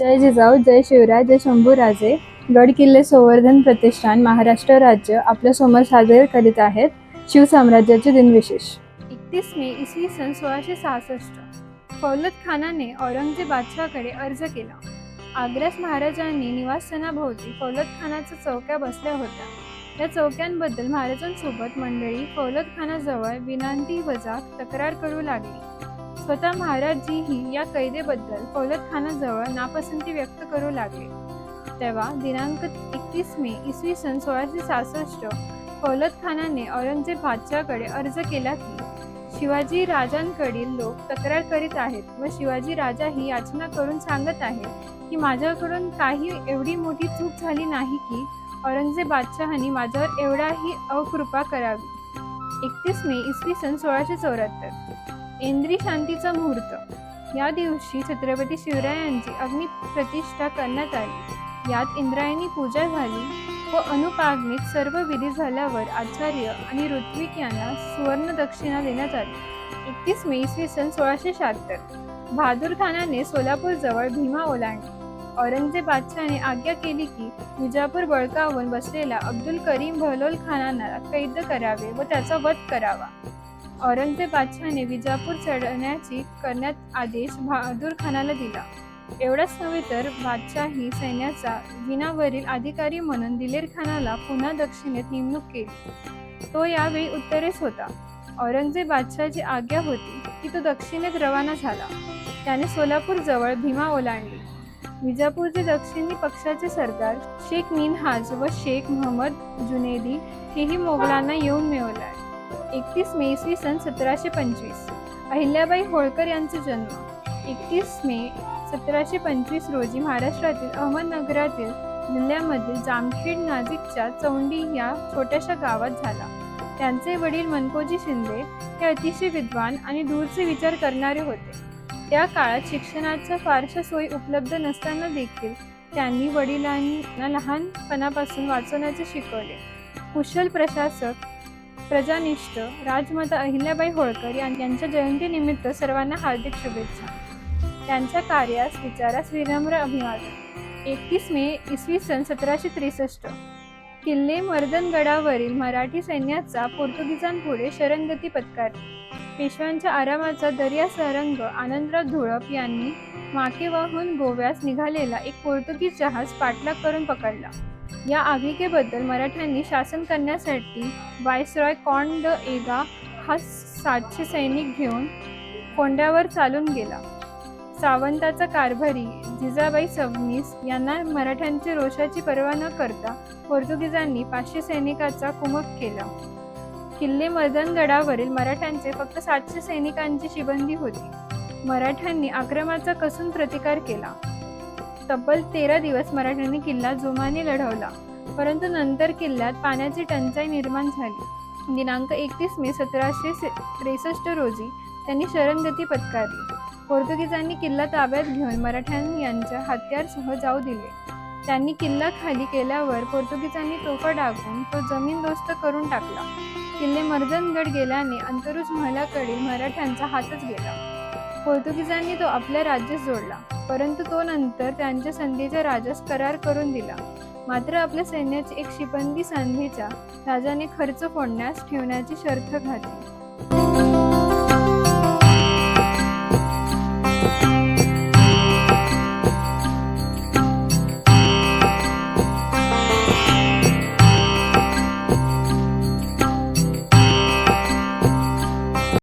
जय जिजाऊ जय शिवराय जय शंभूराजे. गड किल्ले संवर्धन प्रतिष्ठान महाराष्ट्र राज्य आपल्यासमोर साजरे करीत आहेत शिवसाम्राज्याचे दिनविशेष. एकतीस मे इसवी सन सोळाशे सहासष्ट. फौलत खानाने औरंगजेब अर्ज केला. आग्र्यास महाराजांनी निवासस्थानाभोवती फौलत खानाच्या चौक्या बसल्या होत्या. या चौक्यांबद्दल महाराजांसोबत मंडळी फौलत खानाजवळ विनंती वजा तक्रार करू लागली. स्वतः महाराजजीही या कैदेबद्दल फौलत खानाजवळ नापसंती व्यक्त करू लागले. तेव्हा दिनांक एकतीस मे इसवी सन सोळाशे सहासष्ट फौलत खानाने औरंगजेब बादशाहकडे अर्ज केला की शिवाजी राजांकडील लोक तक्रार करीत आहेत व शिवाजी राजा ही याचना करून सांगत आहे की माझ्याकडून काही एवढी मोठी चूक झाली नाही की औरंगजेब बादशहानी माझ्यावर एवढाही अकृपा करावी. एकतीस मे इसवी सन सोळाशे चौऱ्याहत्तर इंद्री शांतीचा मुहूर्त. या दिवशी छत्रपती शिवरायांची अग्निप्रतिष्ठा करण्यात आली. यात इंद्रायणी पूजा झाली व अनुपागणीत सर्व विधी झाल्यावर आचार्य आणि ऋत्विक यांना सुवर्ण दक्षिणा देण्यात आली. एकतीस मे इसवी सन सोळाशे शहात्तर. बहादूर खानाने सोलापूरजवळ भीमा ओलांडली. औरंगजेबादशहाने आज्ञा केली की विजापूर बळकावून बसलेला अब्दुल करीम बहलोल खानाला कैद करावे व त्याचा वध करावा. औरंगजेब बादशहाने विजापूर चढण्याची करण्यात आदेश बहादूर खानाला दिला. एवढाच नव्हे तर बादशाही सैन्याचा विनावरील अधिकारी म्हणून दिलेर खानाला पुन्हा दक्षिणेत नेमणूक केली. तो यावेळी उत्तरेस होता. औरंगजेब बादशहाची आज्ञा होती की तो दक्षिणेत रवाना झाला. त्याने सोलापूर जवळ भीमा ओलांडली. विजापूरचे दक्षिणी पक्षाचे सरदार शेख मिनहाज व शेख महम्मद जुनेदी हेही मोगलांना येऊन मिळवले. एकतीस मे इसवी सन सतराशे पंचवीस. अहिल्याबाई होळकर यांचा जन्म. एकतीस मे सतराशे पंचवीस रोजी महाराष्ट्रातील अहमदनगरातील जिल्ह्यामधील जामखेड नाजिकच्या चौंडी या छोट्याशा गावात झाला. त्यांचे वडील मनकोजी शिंदे हे अतिशय विद्वान आणि दूरचे विचार करणारे होते. त्या काळात शिक्षणाच्या फारशा सोयी उपलब्ध नसताना देखील त्यांनी वडिलांना लहानपणापासून वाचवण्याचे शिकवले. कुशल प्रशासक प्रजानिष्ठ राजमाता अहिल्याबाई होळकर यांच्या जयंतीनिमित्त सर्वांना हार्दिक शुभेच्छा. त्यांच्या कार्यास विचारास विनम्र अभिवादन. एकतीस मे इसवी सन सतराशे त्रेसष्ट. किल्ले मर्दनगडावरील मराठी सैन्याचा पोर्तुगीजांपुढे शरणगती पत्कारली पेशव्यांच्या आरामाचा दर्या सरंग आनंदराव धुळप यांनी माकेवाहून गोव्यास निघालेला एक पोर्तुगीज जहाज पाठलाग करून पकडला. या आगीकेबद्दल मराठ्यांनी शासन करण्यासाठी वायसरॉय कॉन ड एगा हा सातशे सैनिक घेऊन कोंड्यावर चालून गेला. सावंताचा कारभारी जिजाबाई सबनीस यांना मराठ्यांची रोषाची पर्वा न करता पोर्तुगीजांनी पाचशे सैनिकाचा कुमक केला. किल्ले मर्दनगडावरील मराठ्यांचे फक्त सातशे सैनिकांची शिबंदी होती. मराठ्यांनी आक्रमाचा कसून प्रतिकार केला. तब्बल तेरा दिवस मराठ्यांनी किल्ला जोमाने लढवला. परंतु नंतर किल्ल्यात पाण्याची टंचाई निर्माण झाली. दिनांक एकतीस मे सतराशे त्रेसष्ट रोजी त्यांनी शरणगती पत्कारली. पोर्तुगीजांनी किल्ला ताब्यात घेऊन मराठ्यांनी यांच्या हत्यारसह जाऊ दिले. त्यांनी किल्ला खाली केल्यावर पोर्तुगीजांनी तोफा डागून तो जमीनदोस्त करून टाकला. किल्ले मर्दनगड गेल्याने अंतरुज महलाकडील मराठ्यांचा हातच गेला. पोर्तुगीजांनी तो आपल्या राज्यात जोडला. परंतु तो नंतर त्यांच्या संधीचा राजास करार करून दिला. मात्र आपल्या सैन्याची एक शिबंदी संधीचा राजाने खर्च फोडण्यास ठेवण्याची शर्त घातली.